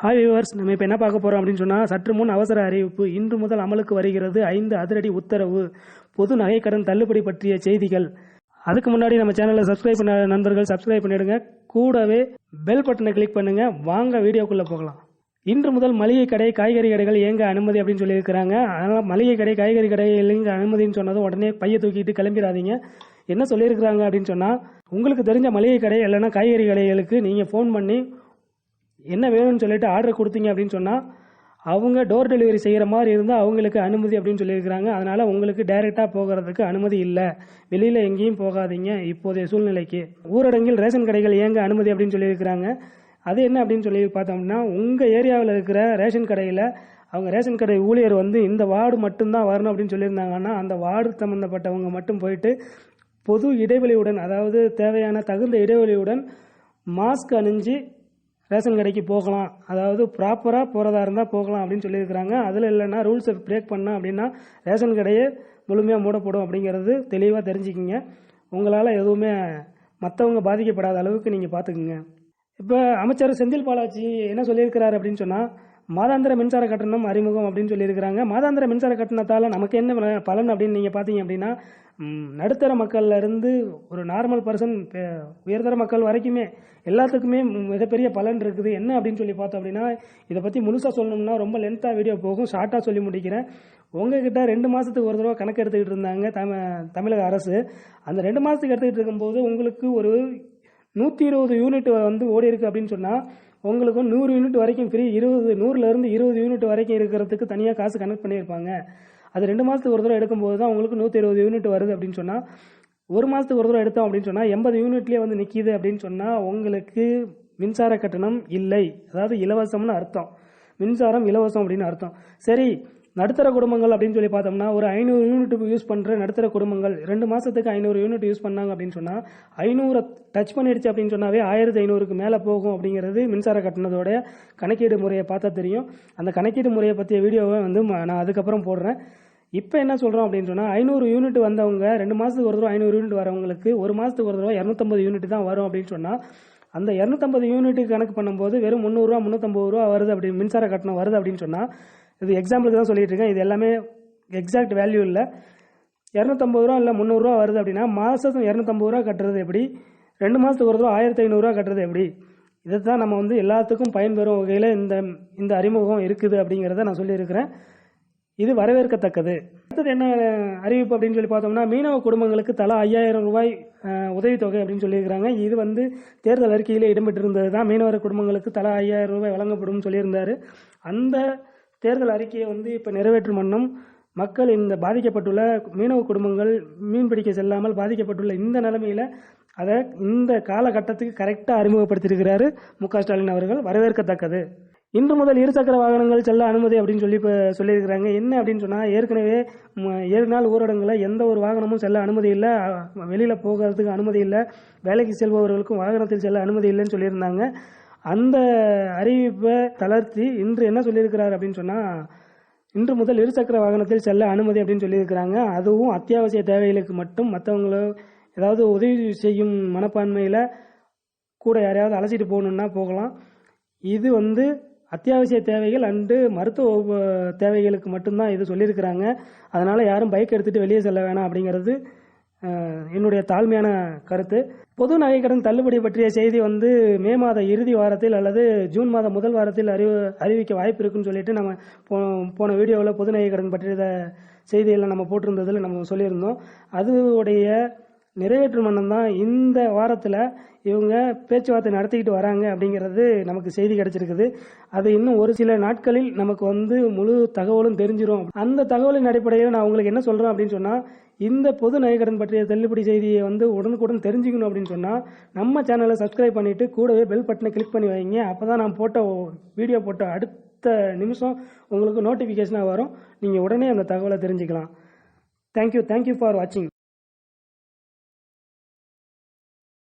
Hi viewers நம்ம இப்போ என்ன பார்க்க போகிறோம் அப்படின்னு சொன்னால் சற்று முன் அவசர அறிவிப்பு. இன்று முதல் அமலுக்கு வருகிறது ஐந்து அதிரடி உத்தரவு. பொது நகை கடன் தள்ளுபடி பற்றிய செய்திகள். அதுக்கு முன்னாடி நம்ம சேனலை சப்ஸ்கிரைப் பண்ண நண்பர்கள் சப்ஸ்கிரைப் பண்ணிடுங்க. கூடவே பெல் பட்டனை கிளிக் பண்ணுங்க. வாங்க வீடியோக்குள்ளே போகலாம். இன்று முதல் மளிகை கடை காய்கறி கடைகள் இயங்க அனுமதி அப்படின்னு சொல்லியிருக்கிறாங்க. அதனால் மளிகை கடை காய்கறி கடை இயங்க அனுமதின்னு சொன்னதும் உடனே பையை தூக்கிட்டு கிளம்பிடாதீங்க. என்ன சொல்லியிருக்கிறாங்க அப்படின்னு சொன்னால் உங்களுக்கு தெரிஞ்ச மளிகை கடை இல்லைன்னா காய்கறி கடைகளுக்கு நீங்கள் ஃபோன் பண்ணி என்ன வேணும்னு சொல்லிட்டு ஆர்டர் கொடுத்தீங்க அப்படின்னு சொன்னால் அவங்க டோர் டெலிவரி செய்கிற மாதிரி இருந்தால் அவங்களுக்கு அனுமதி அப்படின்னு சொல்லியிருக்கிறாங்க. அதனால் உங்களுக்கு டைரெக்டாக போகிறதுக்கு அனுமதி இல்லை. வெளியில் எங்கேயும் போகாதீங்க இப்போதைய சூழ்நிலைக்கு. ஊரடங்கில் ரேஷன் கடைகள் இயங்க அனுமதி அப்படின்னு சொல்லியிருக்கிறாங்க. அது என்ன அப்படின்னு சொல்லி பார்த்தோம்னா உங்கள் ஏரியாவில் இருக்கிற ரேஷன் கடையில் அவங்க ரேஷன் கடை ஊழியர் வந்து இந்த வார்டு மட்டும்தான் வரணும் அப்படின்னு சொல்லியிருந்தாங்கன்னா அந்த வார்டு சம்மந்தப்பட்டவங்க மட்டும் போயிட்டு பொது இடைவெளியுடன் அதாவது தேவையான தகுந்த இடைவெளியுடன் மாஸ்க் அணிஞ்சு ரேஷன் கடைக்கு போகலாம். அதாவது ப்ராப்பராக போகிறதா இருந்தால் போகலாம் அப்படின்னு சொல்லியிருக்கிறாங்க. அதில் இல்லைன்னா ரூல்ஸை பிரேக் பண்ணால் அப்படின்னா ரேஷன் கடையே முழுமையாக மூடப்படும் அப்படிங்கிறது தெளிவாக தெரிஞ்சுக்கிங்க. உங்களால் எதுவுமே மற்றவங்க பாதிக்கப்படாத அளவுக்கு நீங்கள் பார்த்துக்குங்க இப்போ அமைச்சர் செந்தில் பாலாஜி என்ன சொல்லியிருக்கிறார் அப்படின்னு சொன்னால் மாதாந்திர மின்சார கட்டணம் அறிமுகம் அப்படின்னு சொல்லியிருக்கிறாங்க. மாதாந்திர மின்சார கட்டணத்தால் நமக்கு என்ன பலன் அப்படின்னு நீங்கள் பார்த்தீங்க அப்படின்னா நடுத்தர மக்கள்லேருந்து ஒரு நார்மல் பர்சன் உயர்தர மக்கள் வரைக்குமே எல்லாத்துக்குமே மிகப்பெரிய பலன் இருக்குது. என்ன அப்படின்னு சொல்லி பார்த்தோம் அப்படின்னா இதை பற்றி முழுசாக சொல்லணும்னா ரொம்ப லென்த்தாக வீடியோ போகும். ஷார்ட்டாக சொல்லி முடிக்கிறேன். உங்ககிட்ட ரெண்டு மாதத்துக்கு ஒரு தடவை கணக்கு எடுத்துக்கிட்டு இருந்தாங்க தமி தமிழக அரசு. அந்த ரெண்டு மாதத்துக்கு எடுத்துக்கிட்டு இருக்கும்போது உங்களுக்கு ஒரு நூற்றி இருபது யூனிட் வந்து ஓடி இருக்குது அப்படின்னு சொன்னால் உங்களுக்கும் நூறு யூனிட் வரைக்கும் ஃப்ரீ இருபது நூறுலேருந்து இருபது யூனிட் வரைக்கும் இருக்கிறதுக்கு தனியாக காசு கனெக்ட் பண்ணியிருப்பாங்க. அது ரெண்டு மாதத்துக்கு ஒரு தடவை எடுக்கும்போது தான் உங்களுக்கு நூற்றி இருபது யூனிட் வருது அப்படின்னு சொன்னால் ஒரு மாதத்துக்கு ஒரு தடவை எடுத்தோம் அப்படின்னு சொன்னால் எண்பது யூனிட்லேயே வந்து நிற்கிது அப்படின்னு சொன்னால் உங்களுக்கு மின்சார கட்டணம் இல்லை. அதாவது இலவசம்னு அர்த்தம். மின்சாரம் இலவசம் அப்படின்னு அர்த்தம். சரி நடுத்தர குடும்பங்கள் அப்படின்னு சொல்லி பார்த்தோம்னா ஒரு ஐநூறு யூனிட் யூஸ் பண்ணுற நடுத்தர குடும்பங்கள். ரெண்டு மாதத்துக்கு ஐநூறு யூனிட் யூஸ் பண்ணாங்க அப்படின்னு சொன்னால் ஐநூறு டச் பண்ணிடுச்சு அப்படின்னு சொன்னாவே ஆயிரத்தி ஐநூறுக்கு மேலே போகும் அப்படிங்கிறது மின்சார கட்டணத்தோட கணக்கீடு முறையை பார்த்தா தெரியும். அந்த கணக்கீடு முறையை பற்றிய வீடியோவை வந்து நான் அதுக்கப்புறம் போடுறேன். இப்போ என்ன சொல்கிறோம் அப்படின்னு சொன்னால் ஐநூறு யூனிட் வந்தவங்க ரெண்டு மாதத்துக்கு ஒரு தடவை ஐநூறு யூனிட் வரவங்களுக்கு ஒரு மாதத்துக்கு ஒரு தடவை இரநூத்தம்பது யூனிட் தான் வரும் அப்படின்னு சொன்னால் அந்த இரநூத்தம்பது யூனிட்டுக்கு கணக்கு பண்ணும்போது வெறும் முந்நூறுரூவா முந்நூற்றம்பது ரூபா வருது அப்படி மின்சார கட்டணம் வருது அப்படின்னு சொன்னால் இது எக்ஸாம்பிளுக்கு தான் சொல்லிட்டு இருக்கேன். இது எல்லாமே எக்ஸாக்ட் வேல்யூ இல்லை. இரநூத்தம்பது ரூபா இல்லை முந்நூறுரூவா வருது அப்படின்னா மாதம் இரநூத்தம்பது ரூபா கட்டுறது எப்படி? ரெண்டு மாதத்துக்கு ஒரு தடவை ஆயிரத்தி ஐநூறுரூவா கட்டுறது எப்படி? இதை தான் நம்ம வந்து எல்லாத்துக்கும் பயன்பெறும் வகையில் இந்த இந்த அறிமுகம் இருக்குது அப்படிங்கிறத நான் சொல்லியிருக்கிறேன். இது வரவேற்கத்தக்கது. அடுத்தது என்ன அறிவிப்பு அப்படின்னு சொல்லி பார்த்தோம்னா மீனவ குடும்பங்களுக்கு தலா ஐயாயிரம் ரூபாய் உதவித்தொகை அப்படின்னு சொல்லியிருக்கிறாங்க. இது வந்து தேர்தல் அறிக்கையில் இடம்பெற்றிருந்தது தான் மீனவர் குடும்பங்களுக்கு தலா ஐயாயிரம் ரூபாய் வழங்கப்படும் சொல்லியிருந்தார். அந்த தேர்தல் அறிக்கையை வந்து இப்போ நிறைவேற்றும் வண்ணம் மக்கள் இந்த பாதிக்கப்பட்டுள்ள மீனவ குடும்பங்கள் மீன் பிடிக்க செல்லாமல் பாதிக்கப்பட்டுள்ள இந்த நிலைமையில் அதை இந்த காலகட்டத்துக்கு கரெக்டாக அறிமுகப்படுத்தியிருக்கிறாரு மு க ஸ்டாலின் அவர்கள். வரவேற்கத்தக்கது. இன்று முதல் இருசக்கர வாகனங்கள் செல்ல அனுமதி அப்படின்னு சொல்லி இப்போ சொல்லியிருக்கிறாங்க. என்ன அப்படின்னு சொன்னால் ஏற்கனவே ஏழு நாள் ஊரடங்கில் எந்த ஒரு வாகனமும் செல்ல அனுமதி இல்லை. வெளியில் போகிறதுக்கு அனுமதி இல்லை. வேலைக்கு செல்பவர்களுக்கும் வாகனத்தில் செல்ல அனுமதி இல்லைன்னு சொல்லியிருந்தாங்க. அந்த அறிவிப்பை தளர்த்தி இன்று என்ன சொல்லியிருக்கிறார் அப்படின்னு சொன்னால் இன்று முதல் இருசக்கர வாகனத்தில் செல்ல அனுமதி அப்படின்னு சொல்லியிருக்கிறாங்க. அதுவும் அத்தியாவசிய தேவைகளுக்கு மட்டும் மற்றவங்களோ ஏதாவது உதவி செய்யும் மனப்பான்மையில் கூட யாரையாவது அழைச்சிட்டு போகணுன்னா போகலாம். இது வந்து அத்தியாவசிய தேவைகள் அண்டு மருத்துவ தேவைகளுக்கு மட்டும்தான் இது சொல்லியிருக்கிறாங்க. அதனால் யாரும் பைக் எடுத்துகிட்டு வெளியே செல்ல வேணாம் அப்படிங்கிறது என்னுடைய தாழ்மையான கருத்து. பொது நகைக்கடன் தள்ளுபடி பற்றிய செய்தி வந்து மே மாத இறுதி வாரத்தில் அல்லது ஜூன் மாத முதல் வாரத்தில் அறிவு அறிவிக்க வாய்ப்பு இருக்குன்னு சொல்லிட்டு நம்ம போ போன வீடியோவில் பொது நகைக்கடன் பற்றிய செய்தியெல்லாம் நம்ம போட்டிருந்ததில் நம்ம சொல்லியிருந்தோம். அதுவுடைய நிறைவேற்று மன்னம் தான் இந்த வாரத்தில் இவங்க பேச்சுவார்த்தை நடத்திக்கிட்டு வராங்க அப்படிங்கிறது நமக்கு செய்தி கிடைச்சிருக்குது. அது இன்னும் ஒரு சில நாட்களில் நமக்கு வந்து முழு தகவலும் தெரிஞ்சிடும் அந்த தகவலின் அடிப்படையில் நான் உங்களுக்கு என்ன சொல்கிறேன் அப்படின்னு சொன்னால் இந்த பொது நகைக்கடன் பற்றிய தள்ளுபடி செய்தியை வந்து உடனுக்குடன் தெரிஞ்சுக்கணும் அப்படின்னு சொன்னால் நம்ம சேனலை சப்ஸ்கிரைப் பண்ணிவிட்டு கூடவே பெல் பட்டனை கிளிக் பண்ணி வைங்க. அப்போ தான் நான் போட்ட வீடியோ போட்ட அடுத்த நிமிஷம் உங்களுக்கு நோட்டிஃபிகேஷனாக வரும். நீங்கள் உடனே அந்த தகவலை தெரிஞ்சுக்கலாம். தேங்க்யூ தேங்க்யூ ஃபார் வாட்சிங்